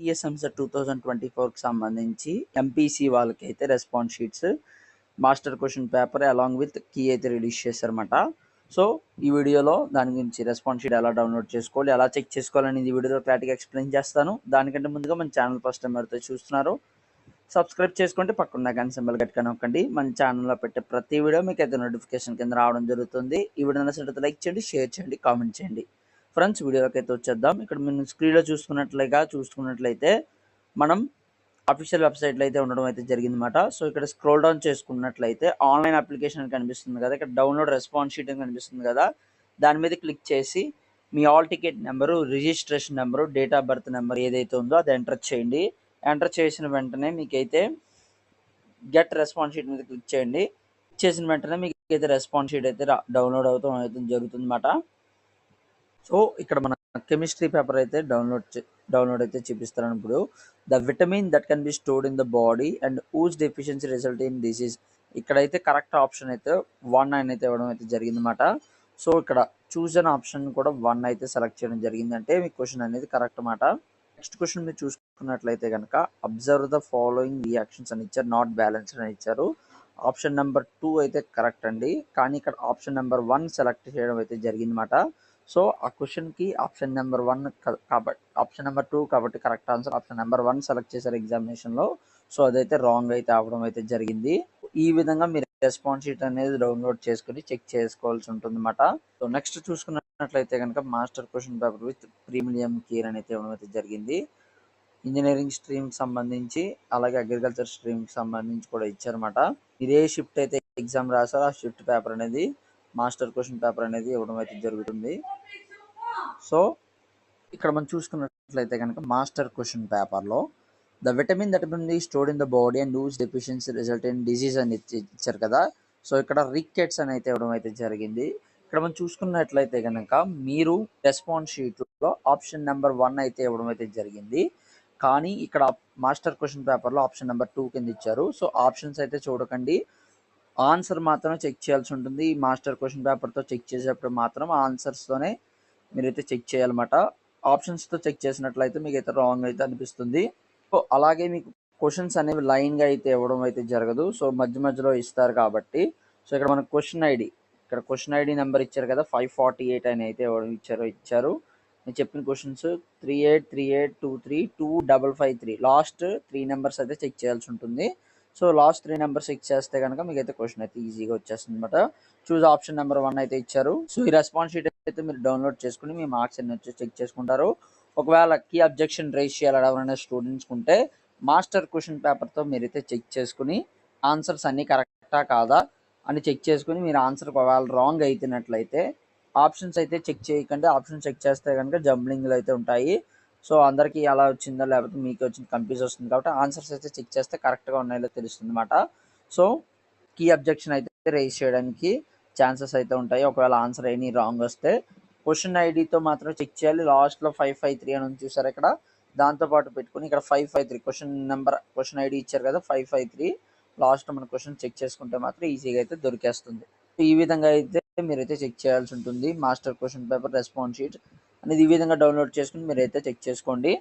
టీఎస్ఎంస two thousand twenty ఫోర్కి సంబంధించి MPC వాళ్ళకి అయితే response sheets master question paper along with key అయితే రిలీజ్ చేశారన్నమాట. సో ఈ వీడియోలో దాని గురించి రెస్పాన్స్ షీట్ ఎలా డౌన్లోడ్ చేసుకోవాలి ఎలా చెక్ చేసుకోవాలని ఈ వీడియోలో క్లారిటీగా ఎక్స్ప్లెయిన్ చేస్తాను. దానికంటే ముందుగా మన ఛానల్ ఫస్ట్ టైం ఎవరైతే చూస్తున్నారో సబ్స్క్రైబ్ చేసుకుంటే పక్కన కానీ సింబల్ గట్టిగా నొక్కండి. మన ఛానల్లో పెట్టే ప్రతి వీడియో మీకు అయితే నోటిఫికేషన్ కింద రావడం జరుగుతుంది. ఈ వీడియో నచ్చినట్లయితే లైక్ చేయండి షేర్ చేయండి కామెంట్ చేయండి. ఫ్రెండ్స్ వీడియోలోకి అయితే వచ్చేద్దాం. ఇక్కడ మీరు స్క్రీన్లో చూసుకున్నట్లుగా చూసుకున్నట్లయితే మనం అఫీషియల్ వెబ్సైట్లో అయితే ఉండడం అయితే జరిగిందన్నమాట. సో ఇక్కడ స్క్రోల్ డౌన్ చేసుకున్నట్లయితే ఆన్లైన్ అప్లికేషన్ కనిపిస్తుంది కదా. ఇక్కడ డౌన్లోడ్ రెస్పాన్స్ షీట్ కనిపిస్తుంది కదా. దాని మీద క్లిక్ చేసి మీ hall ticket number registration number date of birth number ఏదైతే ఉందో అది ఎంటర్ చేయండి. ఎంటర్ చేసిన వెంటనే మీకైతే గెట్ రెస్పాన్స్ షీట్ మీద క్లిక్ చేయండి. చేసిన వెంటనే మీకు అయితే రెస్పాన్స్ షీట్ అయితే డౌన్లోడ్ అవుతాం అయితే జరుగుతుంది అన్నమాట సో ఇక్కడ మన కెమిస్ట్రీ పేపర్ అయితే డౌన్లోడ్ డౌన్లోడ్ అయితే చూపిస్తాను ఇప్పుడు. The vitamin that can be stored in the body and whose deficiency result in disease. ఇక్కడైతే కరెక్ట్ ఆప్షన్ అయితే వన్ నైన్ అయితే ఇవ్వడం అయితే జరిగిందన్నమాట. సో ఇక్కడ చూజ్ అన్ ఆప్షన్ కూడా వన్ అయితే సెలెక్ట్ చేయడం జరిగింది అంటే మీ క్వశ్చన్ అనేది కరెక్ట్ అన్నమాట. నెక్స్ట్ క్వశ్చన్ మీరు చూసుకున్నట్లయితే కనుక అబ్జర్వ్ ద ఫాలోయింగ్ రియాక్షన్స్ అని ఇచ్చారు నాట్ బ్యాలెన్స్డ్ అని ఇచ్చారు. ఆప్షన్ నెంబర్ టూ అయితే కరెక్ట్ అండి. కానీ ఇక్కడ ఆప్షన్ నెంబర్ వన్ సెలెక్ట్ చేయడం అయితే జరిగిందన్నమాట. సో ఆ క్వశ్చన్కి ఆప్షన్ నెంబర్ వన్ కాబట్టి ఆప్షన్ నెంబర్ టూ కాబట్టి correct answer option number one select చేశారు ఎగ్జామినేషన్లో సో అదైతే రాంగ్ అయితే అవడం అయితే జరిగింది. ఈ విధంగా మీరు రెస్పాన్స్ షీట్ అనేది డౌన్లోడ్ చేసుకుని చెక్ చేసుకోవాల్సి ఉంటుంది అనమాట సో నెక్స్ట్ చూసుకున్నట్లయితే కనుక master question paper with premium care అనేది ఇవ్వడం అయితే జరిగింది. ఇంజనీరింగ్ స్ట్రీమ్కి సంబంధించి అలాగే అగ్రికల్చర్ స్ట్రీమ్కి సంబంధించి కూడా ఇచ్చారన్నమాట. ఇదే షిఫ్ట్ అయితే ఎగ్జామ్ రాసారో ఆ షిఫ్ట్ పేపర్ అనేది మాస్టర్ క్వశ్చన్ పేపర్ అనేది ఇవ్వడం అయితే జరుగుతుంది. సో ఇక్కడ మనం చూసుకున్నట్లయితే కనుక మాస్టర్ క్వశ్చన్ పేపర్లో the vitamin that be stored in the body and loose deficiency result in disease అని ఇచ్చారు కదా. సో ఇక్కడ రికెట్స్ అని అయితే ఇవ్వడం అయితే జరిగింది. ఇక్కడ మనం చూసుకున్నట్లయితే కనుక మీరు రెస్పాన్స్ షీట్లో ఆప్షన్ నెంబర్ వన్ అయితే ఇవ్వడం అయితే జరిగింది. కానీ ఇక్కడ మాస్టర్ క్వశ్చన్ పేపర్లో ఆప్షన్ నెంబర్ టూ కింద ఇచ్చారు. సో ఆప్షన్స్ అయితే చూడకండి. ఆన్సర్ మాత్రం చెక్ చేయాల్సి ఉంటుంది. ఈ మాస్టర్ క్వశ్చన్ పేపర్తో చెక్ చేసేటప్పుడు మాత్రం ఆన్సర్స్తోనే మీరైతే చెక్ చేయాలన్నమాట. ఆప్షన్స్తో చెక్ చేసినట్లయితే మీకు అయితే రాంగ్ అయితే అనిపిస్తుంది. సో అలాగే మీకు క్వశ్చన్స్ అనేవి లైన్గా అయితే ఇవ్వడం అయితే జరగదు. సో మధ్య మధ్యలో ఇస్తారు కాబట్టి. సో ఇక్కడ మనకు క్వశ్చన్ ఐడి. ఇక్కడ క్వశ్చన్ ఐడి నెంబర్ ఇచ్చారు కదా ఫైవ్ ఫార్టీ ఎయిట్ అని అయితే ఇవ్వడం ఇచ్చారు ఇచ్చారు. నేను చెప్పిన questions three eight three eight two three two double five three. Last three numbers అయితే చెక్ చేయాల్సి ఉంటుంది. So last three numbers check చేస్తే కనుక మీకు అయితే క్వశ్చన్ అయితే ఈజీగా వచ్చేస్తుంది అనమాట చూస్ ఆప్షన్ నెంబర్ వన్ అయితే ఇచ్చారు. సో ఈ రెస్పాన్స్ షీట్ అయితే మీరు డౌన్లోడ్ చేసుకుని మీ మార్క్స్ అన్ని వచ్చి చెక్ చేసుకుంటారు. ఒకవేళ కీ అబ్జెక్షన్ రేస్ చేయాలి ఎవరైనా స్టూడెంట్స్ ఉంటే మాస్టర్ క్వశ్చన్ పేపర్తో మీరైతే చెక్ చేసుకుని ఆన్సర్స్ అన్నీ కరెక్టా కాదా అని చెక్ చేసుకుని మీరు ఆన్సర్ ఒకవేళ రాంగ్ అయితేనట్లయితే ఆప్షన్స్ అయితే చెక్ చేయకండి. ఆప్షన్ చెక్ చేస్తే కనుక జంబ్లింగ్లు అయితే ఉంటాయి. సో అందరికీ ఎలా వచ్చిందో? లేకపోతే మీకు వచ్చింది? కన్ఫ్యూజ్ వస్తుంది కాబట్టి ఆన్సర్స్ అయితే చెక్ చేస్తే కరెక్ట్గా ఉన్నాయో తెలుస్తుంది అనమాట సో కీ అబ్జెక్షన్ అయితే రేజ్ చేయడానికి ఛాన్సెస్ అయితే ఉంటాయి. ఒకవేళ ఆన్సర్ ఎనీ రాంగ్ వస్తే క్వశ్చన్ ఐడితో మాత్రం చెక్ చేయాలి. లాస్ట్లో ఫైవ్ ఫైవ్ త్రీ అని చూసారు ఇక్కడ? దాంతోపాటు పెట్టుకుని ఇక్కడ five five three question number question ID ఇచ్చారు కదా ఫైవ్ ఫైవ్ త్రీ లాస్ట్ మన క్వశ్చన్ చెక్ చేసుకుంటే మాత్రం ఈజీగా అయితే దొరికేస్తుంది. ఈ విధంగా అయితే మీరైతే చెక్ చేయాల్సి ఉంటుంది. Master question paper response sheet. అనేది ఈ విధంగా డౌన్లోడ్ చేసుకుని మీరైతే చెక్ చేసుకోండి.